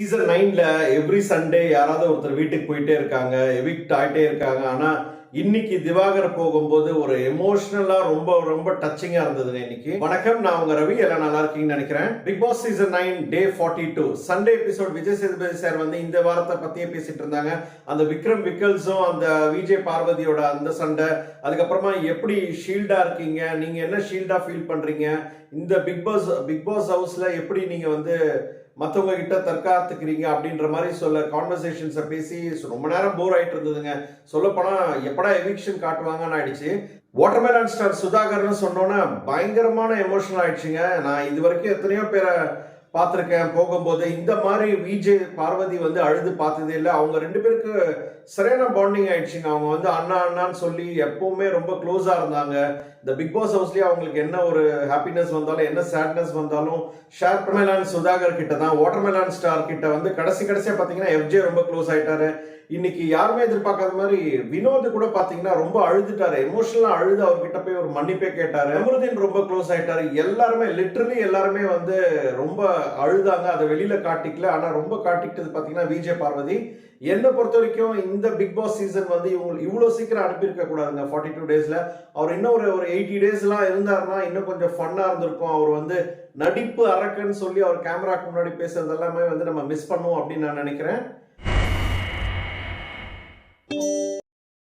Season நைன்ல every Sunday யாராவது ஒருத்தர் வீட்டுக்கு போயிட்டே இருக்காங்க எவிக்ட் ஆயிட்டே இருக்காங்க. ஆனா இன்னைக்கு திவாகர் போகும்போது ஒரு எமோஷனலா ரொம்ப ரொம்ப டச்சிங்கா இருந்தது இன்னைக்கு. வணக்கம் நான் உங்க ரவி. எல்லாம் நல்லா இருக்கீங்கன்னு நினைக்கிறேன். Bigg Boss season nine day forty two Sunday episode Vijay Sethupathi sir வந்து இந்த வாரத்தை பத்தியே பேசிட்டு இருந்தாங்க. அந்த விக்ரம் விக்கல்ஸும் அந்த விஜய் பார்வதியோட அந்த சண்டை. அதுக்கப்புறமா எப்படி ஷீல்டா இருக்கீங்க? நீங்க என்ன ஷீல்டா ஃபீல் பண்றீங்க? இந்த பிக் பாஸ் பிக் பாஸ் ஹவுஸ்ல எப்படி நீங்க வந்து மற்றவங்க கிட்ட தற்காத்துக்கிறீங்க அப்படின்ற மாதிரி சொல்ல கான்வர்சேஷன்ஸை பேசி ரொம்ப நேரம் போர் ஆயிட்டு இருந்ததுங்க. சொல்லப்போனா எப்படா எவிக்ஷன் காட்டுவாங்கன்னு ஆயிடுச்சு. வாட்டர்மேலன் ஸ்டார் சுதாகர்னு சொன்னோன்னே பயங்கரமான எமோஷனல் ஆயிடுச்சுங்க. நான் இது வரைக்கும் எத்தனையோ பேரை பார்த்துருக்கேன் போகும்போது. இந்த மாதிரி விஜய் பார்வதி வந்து அழுது பார்த்ததே இல்லை. அவங்க ரெண்டு பேருக்கு சரியான பாண்டிங் ஆயிடுச்சுங்க. அவங்க வந்து அண்ணா அண்ணான்னு சொல்லி எப்பவுமே ரொம்ப க்ளோஸாக இருந்தாங்க. இந்த பிக் பாஸ் ஹவுஸ்லேயே அவங்களுக்கு என்ன ஒரு ஹாப்பினஸ் வந்தாலும் என்ன சேட்னஸ் வந்தாலும் ஷேர் மெலான் சுதாகர் கிட்ட தான் வாட்டர்மெலான் ஸ்டார் கிட்ட வந்து கடைசி கடைசியாக பார்த்தீங்கன்னா எஃப்ஜே ரொம்ப க்ளோஸ் ஆயிட்டாரு. இன்னைக்கு யாருமே எதிர்பார்க்காத மாதிரி வினோத் கூட பாத்தீங்கன்னா ரொம்ப அழுதுட்டாரு. எமோஷனலா அழுது அவர்கிட்ட போய் ஒரு மன்னிப்பே கேட்டாரு. அமருதீன் ரொம்ப க்ளோஸ் ஆயிட்டாரு. எல்லாருமே லிட்டரலி எல்லாருமே வந்து ரொம்ப அழுதாங்க. அதை வெளியில காட்டிக்கல. ஆனா ரொம்ப காட்டிக்கிட்டது பாத்தீங்கன்னா விஜய் பார்வதி. என்னை பொறுத்த வரைக்கும் இந்த பிக் பாஸ் சீசன் வந்து இவங்க இவ்வளோ சீக்கிரம் அனுப்பியிருக்க கூடாதுங்க. ஃபார்ட்டி டூ டேஸில் அவர் இன்னும் ஒரு ஒரு எயிட்டி டேஸ்லாம் இருந்தாருன்னா இன்னும் கொஞ்சம் ஃபன்னாக இருந்திருக்கும். அவர் வந்து நடிப்பு அரக்கன்னு சொல்லி அவர் கேமராக்கு முன்னாடி பேசுறது எல்லாமே வந்து நம்ம மிஸ் பண்ணுவோம் அப்படின்னு நான் நினைக்கிறேன்.